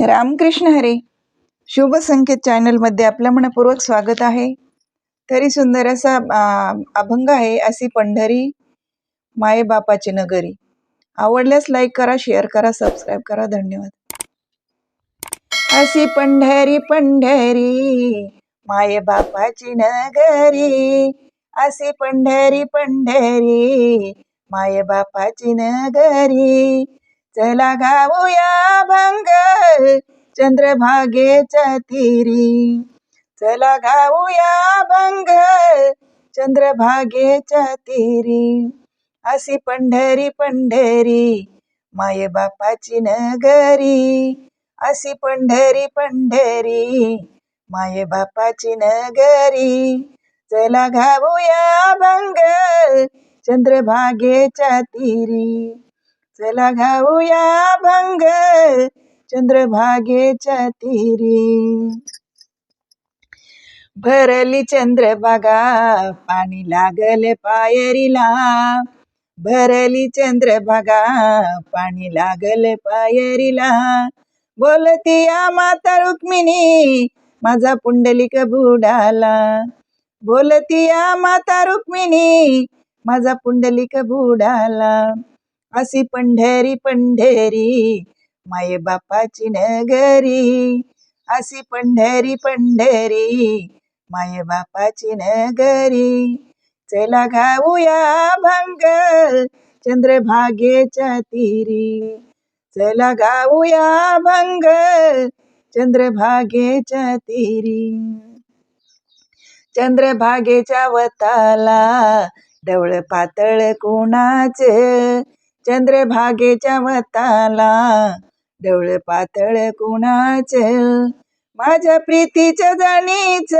रामकृष्ण हरे. शुभ संकेत चॅनलमध्ये आपलं मनपूर्वक स्वागत आहे. तरी सुंदर असा अभंग आहे अशी पंढरी माये बापाची नगरी. आवडल्यास लाईक करा शेअर करा सबस्क्राईब करा. धन्यवाद. अशी पंढरी पंढरी माये बापाची नगरी. अशी पंढरी पंढरी माये बापाची नगरी. चला गाऊया भंग चंद्रभागेच्या तिरी चला गाऊया भंग चंद्रभागेच्या तिरी अशी पंढरी पंढरी माये बापाची नगरी. अशी पंढरी पंढरी माये बापाची नगरी. चला घाऊया भंग चंद्रभागेच्या तिरी चला घाऊया भंग चंद्रभागेच्या तीरी. भरली चंद्रभागा पाणी लागले पायरीला. भरली चंद्रभागा पाणी लागले पायरीला. बोलती या माता रुक्मिणी माझा पुंडलिक बुडाला. बोलती या माता रुक्मिणी माझा पुंडलिक बुडाला. अशी पंढरी पंढरी माये बापाची नगरी. अशी पंढरी पंढरी माये बापाची नगरी. चला गाऊया भंग चंद्रभागेच्या तीरी. चला गाऊया भंग चंद्रभागेच्या तीरी. चंद्रभागेच्या वताला डवळ पातळ कोणाचे? चंद्रभागेच्या वताला डवळ पातळ कोणाच? माझ्या प्रीतीच्या जाणीच.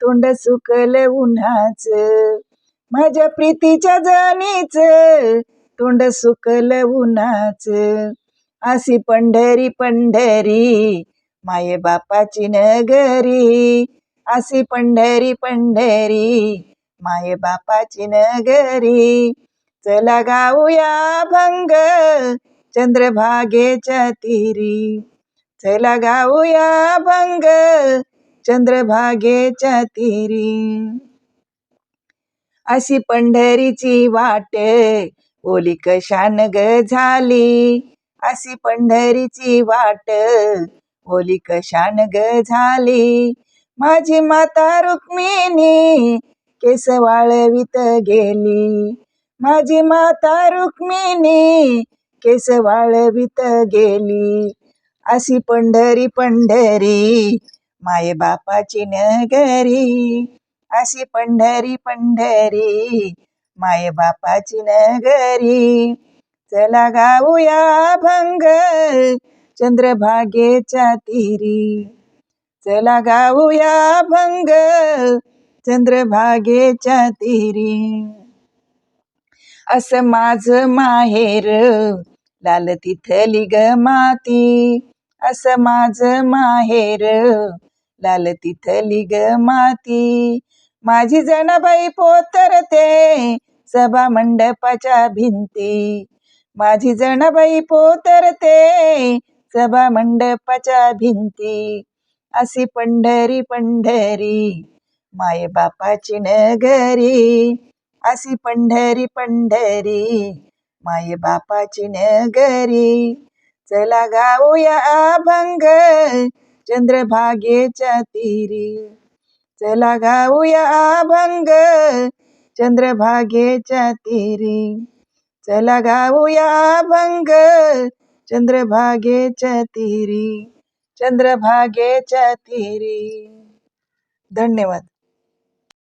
तोंड सुकल उन्हाच. माझ्या प्रीतीच्या जाणीच. तोंड सुकल उन्हाच. अशी पंढरी पंढरी. माये बापाची नगरी. अशी पंढरी पंढरी. माये बापाची नगरी. चला गाऊया भंग चंद्रभागेच्या तिरी. चला गाऊया भंग चंद्रभागेच्या तिरी. अशी पंढरीची वाट ओली कशान ग झाली? अशी पंढरीची वाट ओली कशान ग झाली? माझी माता रुक्मिणी केस वाळवीत गेली. माझी माता रुक्मिणी केस वाळवीत गेली. अशी पंढरी पंढरी माये बापाची नगरी. अशी पंढरी पंढरी माये बापाची नगरी. चला गाऊया भंग चंद्रभागेच्या तिरी. चला गाऊया भंग चंद्रभागेच्या तिरी. असं माझ माहेर. लाल तिथली ग माती असं माझ माहेर. लाल तिथली ग माती माझी जनाबाई पोतरते सभा मंडपाच्या भिंती. माझी जनाबाई पोतरते सभा मंडपाच्या भिंती. अशी पंढरी पंढरी माय बापाची नगरी. अशी पंढरी पंढरी माये बापाची नगरी. चला गाऊया अभंग चंद्रभागेच्या तीरी. चला गाऊया अभंग चंद्रभागेच्या तीरी. चला गाऊया अभंग चंद्रभागेच्या तीरी. चंद्रभागेच्या तीरी. धन्यवाद.